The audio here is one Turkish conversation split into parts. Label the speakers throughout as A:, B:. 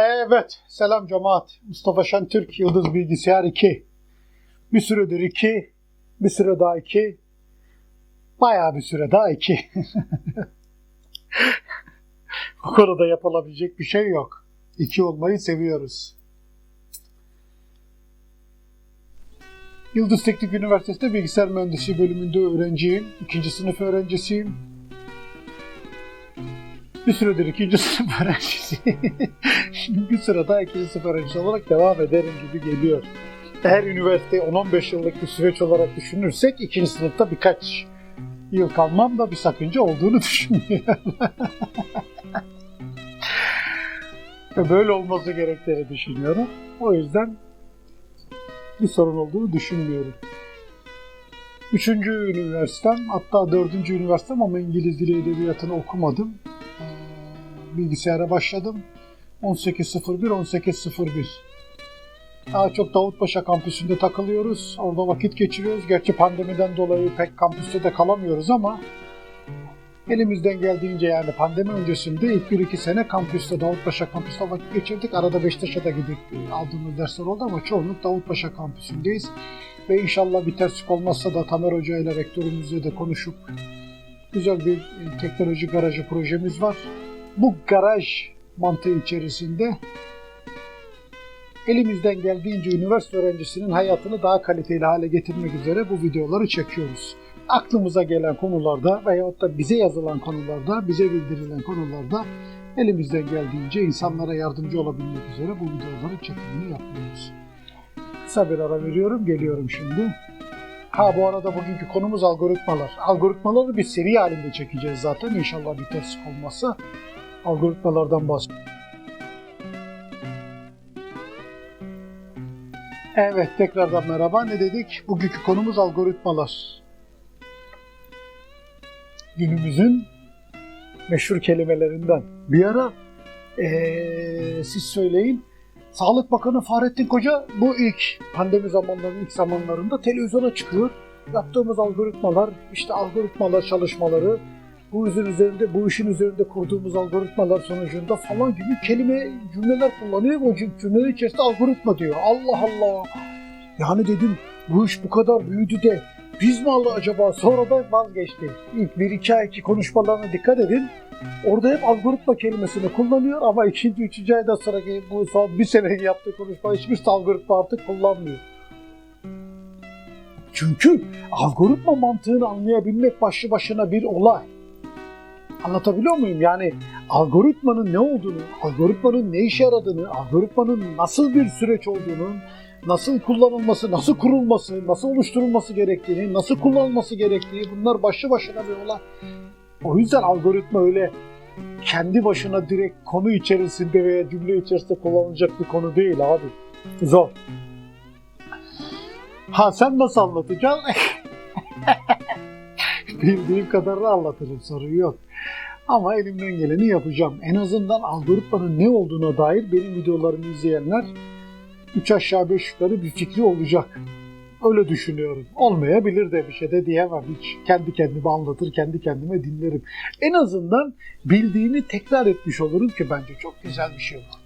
A: Evet, selam cemaat. Mustafa Şentürk, Yıldız Bilgisayar 2. Bir süredir 2, bir süre daha 2, bayağı bir süre daha 2. Bu konuda yapılabilecek bir şey yok. 2 olmayı seviyoruz. Yıldız Teknik Üniversitesi'nde bilgisayar mühendisliği bölümünde öğrenciyim. İkinci sınıf öğrencisiyim. Bir süredir ikinci sınıf öğrencisiyim. Şimdi sırada ikinci sınıf öğrencisi olarak devam ederim gibi geliyor. Eğer üniversite 10-15 yıllık bir süreç olarak düşünürsek ikinci sınıfta birkaç yıl kalmam da bir sakınca olduğunu düşünmüyorum. Böyle olması gerektiğini düşünüyorum. O yüzden bir sorun olduğunu düşünmüyorum. Üçüncü üniversitem, hatta dördüncü üniversitem ama İngiliz Dili Edebiyatı'nı okumadım. Bilgisayara başladım. 18.01-18.01 Daha çok Davutpaşa kampüsünde takılıyoruz. Orada vakit geçiriyoruz. Gerçi pandemiden dolayı pek kampüste de kalamıyoruz ama elimizden geldiğince yani pandemi öncesinde ilk 1-2 sene kampüste, Davutpaşa kampüste vakit geçirdik. Arada Beşiktaş'a da gidip aldığımız dersler oldu ama çoğunluk Davutpaşa kampüsündeyiz. Ve inşallah bir terslik olmazsa da Tamer Hoca ile rektörümüzle de konuşup güzel bir e, teknoloji garajı projemiz var. Bu garaj mantığı içerisinde elimizden geldiğince üniversite öğrencisinin hayatını daha kaliteli hale getirmek üzere bu videoları çekiyoruz. Aklımıza gelen konularda veyahut da bize yazılan konularda, bize bildirilen konularda elimizden geldiğince insanlara yardımcı olabilmek üzere bu videoları çekimini yapıyoruz. Kısa bir ara veriyorum, geliyorum şimdi. Ha bu arada bugünkü konumuz algoritmalar. Algoritmaları bir seri halinde çekeceğiz zaten. İnşallah bir terslik olmazsa algoritmalardan bahsedeceğiz. Evet, tekrardan merhaba. Ne dedik? Bugünkü konumuz algoritmalar. Günümüzün meşhur kelimelerinden. Bir ara ee, siz söyleyin. Sağlık Bakanı Fahrettin Koca bu ilk pandemi zamanlarının ilk zamanlarında televizyona çıkıyor. Yaptığımız algoritmalar, işte algoritmalar çalışmaları, bu işin üzerinde, bu işin üzerinde kurduğumuz algoritmalar sonucunda falan gibi kelime, cümleler kullanıyor. O cümleler içerisinde algoritma diyor. Allah Allah. Yani dedim bu iş bu kadar büyüdü de biz mi Allah acaba? Sonra da vazgeçti. İlk bir iki ay iki konuşmalarına dikkat edin. Orada hep algoritma kelimesini kullanıyor ama ikinci, üçüncü aydan sonraki bu son bir sene yaptığı konuşma hiçbir algoritma artık kullanmıyor. Çünkü algoritma mantığını anlayabilmek başlı başına bir olay. Anlatabiliyor muyum? Yani algoritmanın ne olduğunu, algoritmanın ne işe yaradığını, algoritmanın nasıl bir süreç olduğunu, nasıl kullanılması, nasıl kurulması, nasıl oluşturulması gerektiğini, nasıl kullanılması gerektiği bunlar başlı başına bir olay. O yüzden algoritma öyle kendi başına direkt konu içerisinde veya cümle içerisinde kullanılacak bir konu değil abi. Zor. Ha sen nasıl anlatacaksın? Bildiğim kadarını anlatırım sorun yok. Ama elimden geleni yapacağım. En azından algoritmanın ne olduğuna dair benim videolarımı izleyenler 3 aşağı 5 yukarı bir fikri olacak. Öyle düşünüyorum. Olmayabilir de bir şey de diyemem hiç. Kendi kendime anlatır, kendi kendime dinlerim. En azından bildiğini tekrar etmiş olurum ki bence çok güzel bir şey bu.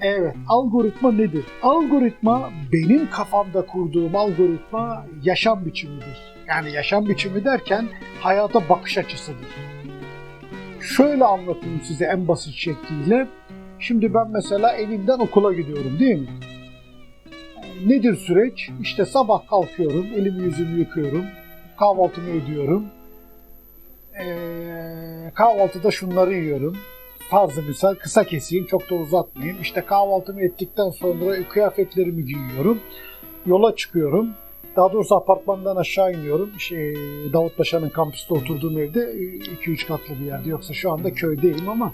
A: Evet, algoritma nedir? Algoritma benim kafamda kurduğum algoritma yaşam biçimidir. Yani yaşam biçimi derken hayata bakış açısıdır. Şöyle anlatayım size en basit şekliyle. Şimdi ben mesela evimden okula gidiyorum değil mi? Nedir süreç? İşte sabah kalkıyorum, elimi yüzümü yıkıyorum, kahvaltımı ediyorum. Ee, kahvaltıda şunları yiyorum. Fazla misal kısa keseyim, çok da uzatmayayım. İşte kahvaltımı ettikten sonra kıyafetlerimi giyiyorum. Yola çıkıyorum. Daha doğrusu apartmandan aşağı iniyorum. Şey, Davutpaşa'nın kampüste oturduğum evde 2-3 katlı bir yerde. Yoksa şu anda köydeyim ama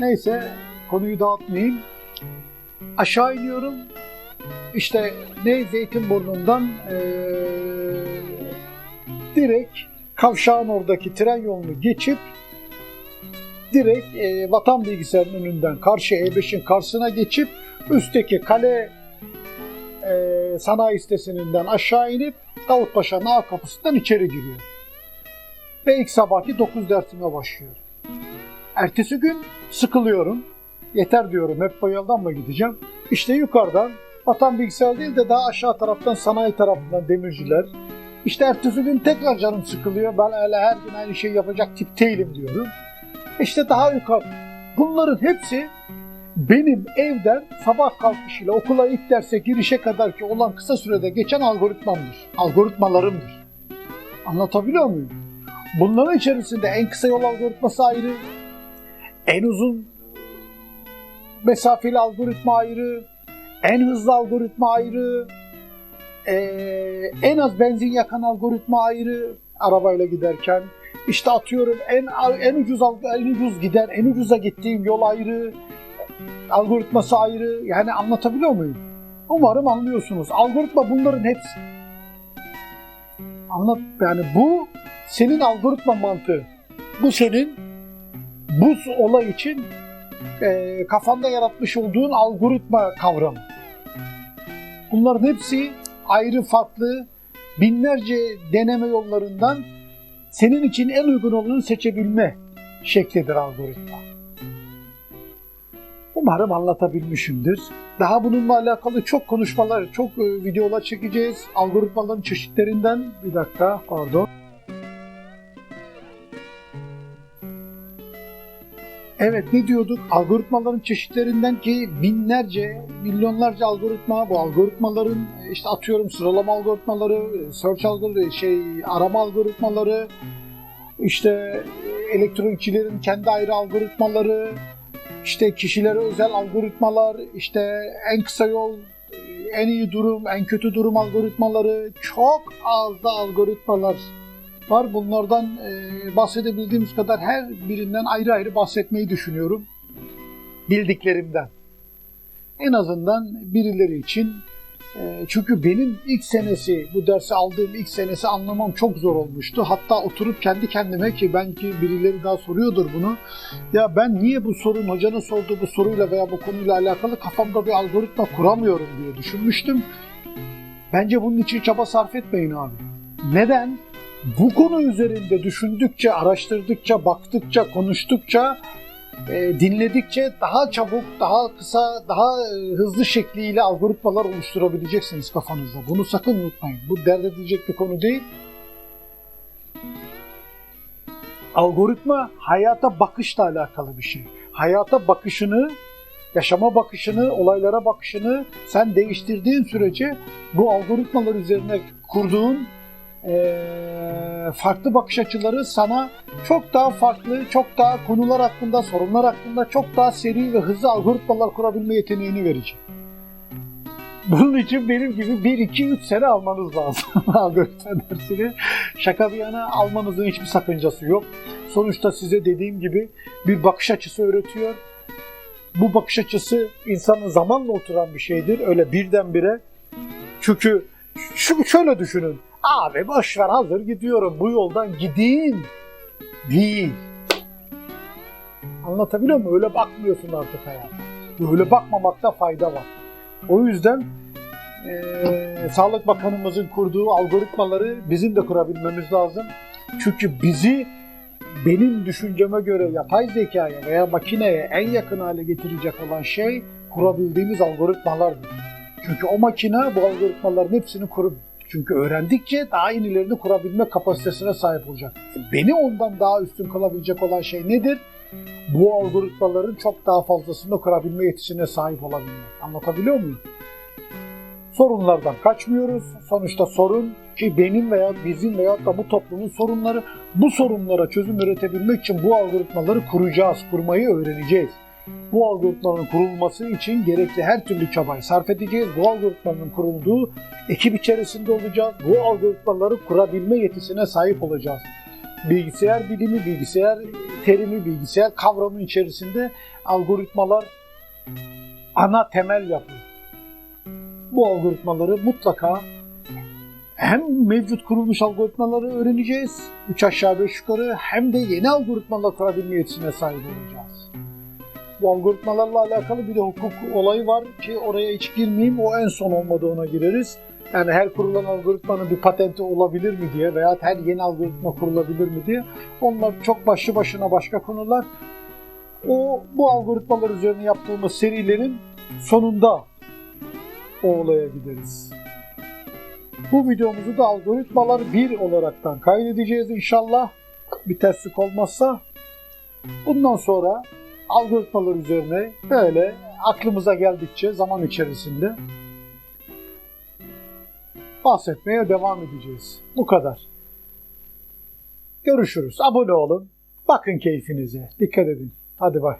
A: neyse konuyu dağıtmayayım. Aşağı iniyorum. İşte ne Zeytinburnu'ndan ee, direkt kavşağın oradaki tren yolunu geçip direkt e, vatan bilgisayarının önünden karşı E5'in karşısına geçip üstteki kale e, sanayi sitesinden aşağı inip Davutpaşa'nın A kapısından içeri giriyor. Ve ilk sabahki 9 dersime başlıyorum. Ertesi gün sıkılıyorum. Yeter diyorum hep bu yoldan mı gideceğim? İşte yukarıdan vatan bilgisayar değil de daha aşağı taraftan sanayi tarafından demirciler. İşte ertesi gün tekrar canım sıkılıyor. Ben öyle her gün aynı şeyi yapacak tip değilim diyorum. İşte daha yukarı. Bunların hepsi benim evden sabah kalkışıyla okula ilk derse girişe kadar ki olan kısa sürede geçen algoritmamdır. Algoritmalarımdır. Anlatabiliyor muyum? Bunların içerisinde en kısa yol algoritması ayrı, en uzun mesafeli algoritma ayrı, en hızlı algoritma ayrı, en az benzin yakan algoritma ayrı arabayla giderken. İşte atıyorum en en ucuz en ucuz gider, en ucuza gittiğim yol ayrı, algoritması ayrı. Yani anlatabiliyor muyum? Umarım anlıyorsunuz. Algoritma bunların hepsi. Anlat yani bu senin algoritma mantığı. Bu senin bu olay için e, kafanda yaratmış olduğun algoritma kavramı. Bunların hepsi ayrı farklı binlerce deneme yollarından senin için en uygun olanı seçebilme şeklidir algoritma. Umarım anlatabilmişimdir. Daha bununla alakalı çok konuşmalar, çok e, videolar çekeceğiz. Algoritmaların çeşitlerinden, bir dakika pardon. Evet ne diyorduk? Algoritmaların çeşitlerinden ki binlerce, milyonlarca algoritma, bu algoritmaların e, işte atıyorum sıralama algoritmaları, search algoritmaları, şey arama algoritmaları, işte e, elektronikçilerin kendi ayrı algoritmaları, işte kişilere özel algoritmalar, işte en kısa yol, en iyi durum, en kötü durum algoritmaları, çok az da algoritmalar var. Bunlardan e, bahsedebildiğimiz kadar her birinden ayrı ayrı bahsetmeyi düşünüyorum. Bildiklerimden. En azından birileri için çünkü benim ilk senesi, bu dersi aldığım ilk senesi anlamam çok zor olmuştu. Hatta oturup kendi kendime ki belki birileri daha soruyordur bunu. Ya ben niye bu sorun, hocanın sorduğu bu soruyla veya bu konuyla alakalı kafamda bir algoritma kuramıyorum diye düşünmüştüm. Bence bunun için çaba sarf etmeyin abi. Neden? Bu konu üzerinde düşündükçe, araştırdıkça, baktıkça, konuştukça e, dinledikçe daha çabuk, daha kısa, daha e, hızlı şekliyle algoritmalar oluşturabileceksiniz kafanızda. Bunu sakın unutmayın. Bu dert edilecek bir konu değil. Algoritma hayata bakışla alakalı bir şey. Hayata bakışını, yaşama bakışını, olaylara bakışını sen değiştirdiğin sürece bu algoritmalar üzerine kurduğun farklı bakış açıları sana çok daha farklı, çok daha konular hakkında, sorunlar hakkında çok daha seri ve hızlı algoritmalar kurabilme yeteneğini verecek. Bunun için benim gibi 1-2-3 sene almanız lazım algoritma dersini. Şaka bir yana almanızın hiçbir sakıncası yok. Sonuçta size dediğim gibi bir bakış açısı öğretiyor. Bu bakış açısı insanın zamanla oturan bir şeydir. Öyle birdenbire. Çünkü şu şöyle düşünün. Abi boş ver hazır gidiyorum bu yoldan gideyim. Değil. Anlatabiliyor muyum? Öyle bakmıyorsun artık hayata. Öyle bakmamakta fayda var. O yüzden e, Sağlık Bakanımızın kurduğu algoritmaları bizim de kurabilmemiz lazım. Çünkü bizi benim düşünceme göre yapay zekaya veya makineye en yakın hale getirecek olan şey kurabildiğimiz algoritmalardır. Çünkü o makine bu algoritmaların hepsini kurup çünkü öğrendikçe daha yenilerini kurabilme kapasitesine sahip olacak. Beni ondan daha üstün kılabilecek olan şey nedir? Bu algoritmaların çok daha fazlasını kurabilme yetisine sahip olabilmek. Anlatabiliyor muyum? Sorunlardan kaçmıyoruz. Sonuçta sorun ki benim veya bizim veya da bu toplumun sorunları bu sorunlara çözüm üretebilmek için bu algoritmaları kuracağız, kurmayı öğreneceğiz. Bu algoritmanın kurulması için gerekli her türlü çabayı sarf edeceğiz. Bu algoritmanın kurulduğu ekip içerisinde olacağız. Bu algoritmaları kurabilme yetisine sahip olacağız. Bilgisayar bilimi, bilgisayar terimi, bilgisayar kavramı içerisinde algoritmalar ana temel yapı. Bu algoritmaları mutlaka hem mevcut kurulmuş algoritmaları öğreneceğiz, 3 aşağı 5 yukarı, hem de yeni algoritmalar kurabilme yetisine sahip olacağız. Algoritmalarla alakalı bir de hukuk olayı var ki oraya hiç girmeyeyim, o en son olmadı ona gireriz. Yani her kurulan algoritmanın bir patenti olabilir mi diye veya her yeni algoritma kurulabilir mi diye. Onlar çok başlı başına başka konular. o bu algoritmalar üzerine yaptığımız serilerin sonunda o olaya gideriz. Bu videomuzu da algoritmalar 1 olaraktan kaydedeceğiz inşallah. Bir terslik olmazsa. Bundan sonra algoritmalar üzerine böyle aklımıza geldikçe zaman içerisinde bahsetmeye devam edeceğiz. Bu kadar. Görüşürüz. Abone olun. Bakın keyfinize. Dikkat edin. Hadi bay.